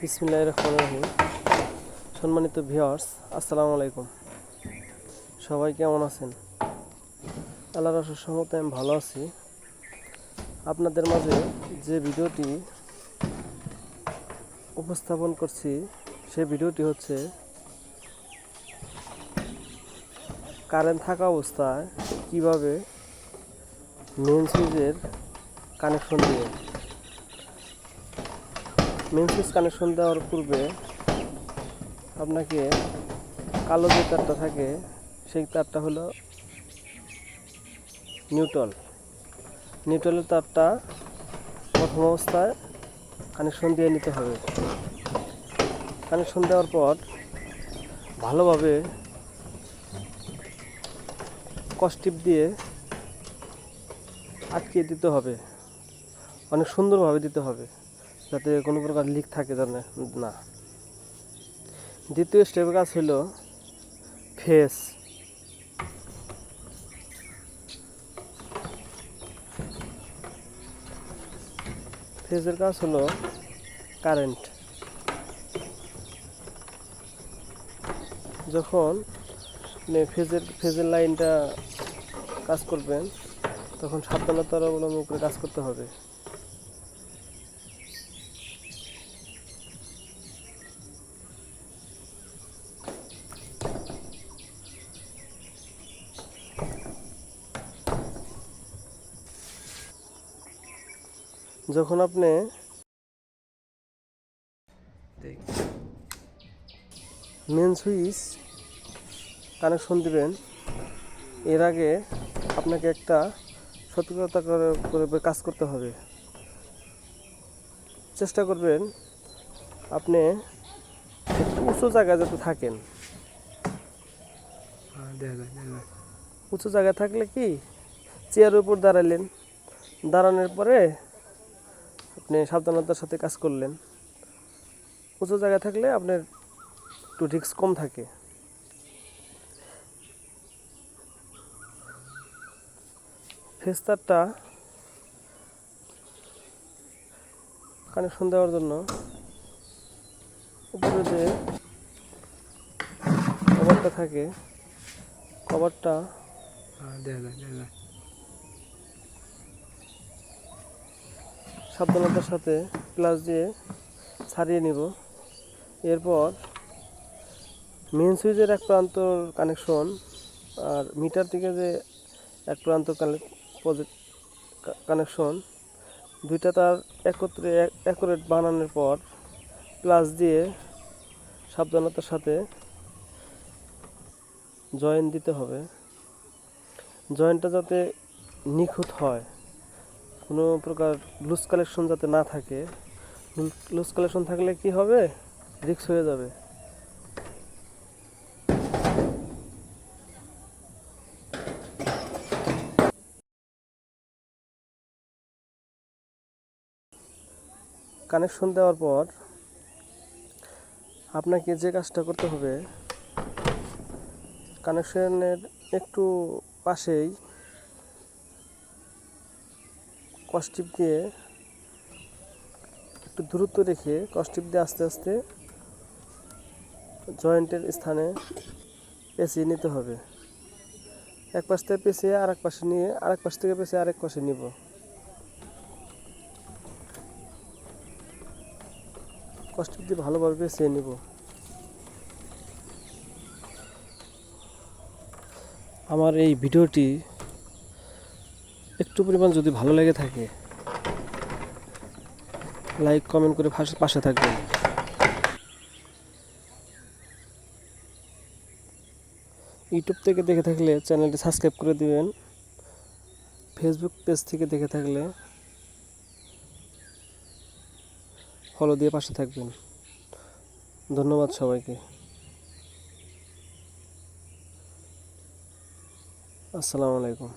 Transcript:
বিসমিল্লাহির রহমানির রহিম। সম্মানিত ভিউয়ার্স আসসালামু আলাইকুম। সবাই কেমন আছেন? আল্লাহর রসের সহমতে আমি ভালো আছি। আপনাদের মাঝে যে ভিডিওটি উপস্থাপন করছি, সেই ভিডিওটি হচ্ছে কারেন্ট থাকা অবস্থায় কীভাবে মেন সুইচের কানেকশন দিয়ে। মেন সুইচ কানেকশন দেওয়ার পূর্বে আপনাকে কালো যে তারটা থাকে, সেই তারটা হলো নিউট্রাল নিউট্রালের তারটা প্রথম অবস্থায় কানেকশন দিয়ে নিতে হবে। কানেকশন দেওয়ার পর ভালোভাবে কস্টিপ দিয়ে আটকে দিতে হবে। অনেক সুন্দরভাবে দিতে হবে, যাতে কোনো প্রকার লিক থাকে জানে না। দ্বিতীয় স্টেপের কাজ হলো ফেস। ফেজের কাজ হলো কারেন্ট যখন ফেজের ফেজের লাইনটা কাজ করবেন তখন সাবধানতার অবলম্বন করে কাজ করতে হবে। যখন আপনি মেন সুইচ কানেকশন দিবেন, এর আগে আপনাকে একটা সতর্কতা করে করে কাজ করতে হবে। চেষ্টা করবেন আপনি একটু উঁচু জায়গায় যাতে থাকেন। উঁচু জায়গায় থাকলে কি? চেয়ারের উপর দাঁড়ালেন। দাঁড়ানোর পরে আপনি সাবধানতার সাথে কাজ করলেন। উঁচু জায়গায় থাকলে আপনার একটু রিস্ক কম থাকে। ফেস্তারটা কানেকশন দেওয়ার জন্য উপরে যে কভারটা থাকে কভারটা সাবধানতার সাথে প্লাস দিয়ে ছাড়িয়ে নিব। এরপর মেন সুইচের এক প্রান্তর কানেকশন আর মিটার থেকে যে এক প্রান্ত কানেকশন দুইটা তার একত্রে অ্যাকুরেট বানানোর পর প্লাস দিয়ে সাবধানতার সাথে জয়েন দিতে হবে। জয়েন্টটা যাতে নিখুঁত হয়, কোনো প্রকার লুজ কালেকশন যাতে না থাকে। লুজ কালেকশন থাকলে কি হবে? রিক্স হয়ে যাবে। কানেকশন দেওয়ার পর আপনাকে যে কাজটা করতে হবে কানেকশনের একটু পাশেই কস্টিপ দিয়ে একটু দূরত্ব রেখে কস্টিপ দিয়ে আস্তে আস্তে জয়েন্টের স্থানে পেঁচিয়ে নিতে হবে। এক পাশ থেকে পেঁচিয়ে আর এক পাশে নিয়ে আরেক পাশ থেকে পেঁচিয়ে আরেক পাশে নিব। কস্টিপ দিয়ে ভালোভাবে পেঁচিয়ে নিব। আমার এই ভিডিওটি একটু পরিমাণ যদি ভালো লেগে থাকে, লাইক, কমেন্ট করে পাশে থাকবেন। ইউটিউব থেকে দেখে থাকলে চ্যানেলটি সাবস্ক্রাইব করে দিবেন। ফেসবুক পেজ থেকে দেখে থাকলে ফলো দিয়ে পাশে থাকবেন। ধন্যবাদ সবাইকে। আসসালামু আলাইকুম।